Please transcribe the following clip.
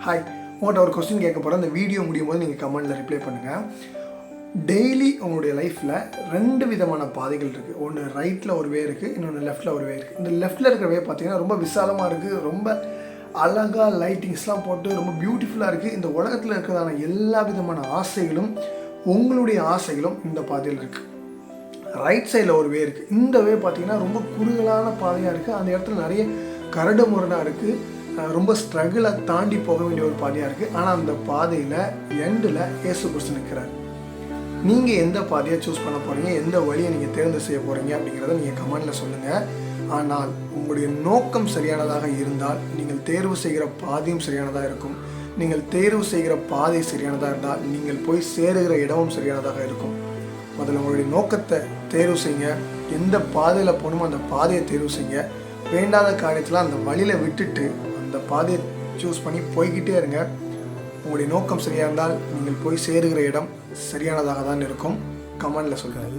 Hi உங்கள்கிட்ட ஒரு question கேட்க போகிறேன் அந்த வீடியோ முடியும் போது நீங்கள் கமெண்டில் ரிப்ளை பண்ணுங்கள் டெய்லி உங்களுடைய லைஃப்பில் ரெண்டு விதமான பாதைகள் இருக்குது ஒன்று ரைட்டில் ஒரு வே இருக்குது இன்னொன்று லெஃப்ட்டில் ஒரு வே இருக்குது இந்த லெஃப்ட்டில் இருக்கிற வே பார்த்தீங்கன்னா ரொம்ப விசாலமாக இருக்குது ரொம்ப அழகாக லைட்டிங்ஸ்லாம் போட்டு ரொம்ப பியூட்டிஃபுல்லாக இருக்குது இந்த உலகத்தில் இருக்கிறதான எல்லா விதமான ஆசைகளும் உங்களுடைய ஆசைகளும் இந்த பாதையில் இருக்குது ரைட் சைடில் ஒரு வே இருக்குது இந்த வே பார்த்தீங்கன்னா ரொம்ப குறுகலான பாதையாக இருக்குது அந்த இடத்துல நிறைய கரடு முரடாக இருக்குது ரொம்ப ஸ்ட்ரகிளை தாண்டி போக வேண்டிய ஒரு பாதையாக இருக்குது ஆனால் அந்த பாதையில் எண்டில் இயேசு கிறிஸ்து நிற்கிறார் நீங்கள் எந்த பாதையை சூஸ் பண்ண போகிறீங்க எந்த வழியை நீங்கள் தேர்ந்து செய்ய போகிறீங்க அப்படிங்கிறத நீங்கள் கமெண்டில் சொல்லுங்கள் ஆனால் உங்களுடைய நோக்கம் சரியானதாக இருந்தால் நீங்கள் தேர்வு செய்கிற பாதையும் சரியானதாக இருக்கும். நீங்கள் தேர்வு செய்கிற பாதை சரியானதாக இருந்தால் நீங்கள் போய் சேருகிற இடமும் சரியானதாக இருக்கும். முதல்ல உங்களுடைய நோக்கத்தை தேர்வு செய்யுங்க. எந்த பாதையில் போகணுமோ அந்த பாதையை தேர்வு செய்யுங்க. வேண்டாத காரியத்தில் அந்த வழியில் விட்டுட்டு அந்த பாதையை சூஸ் பண்ணி போய்கிட்டே இருங்க. உங்களுடைய நோக்கம் சரியாக இருந்தால் நீங்கள் போய் சேருகிற இடம் சரியானதாக தான் இருக்கும். கமெண்டில் சொல்கிறேன்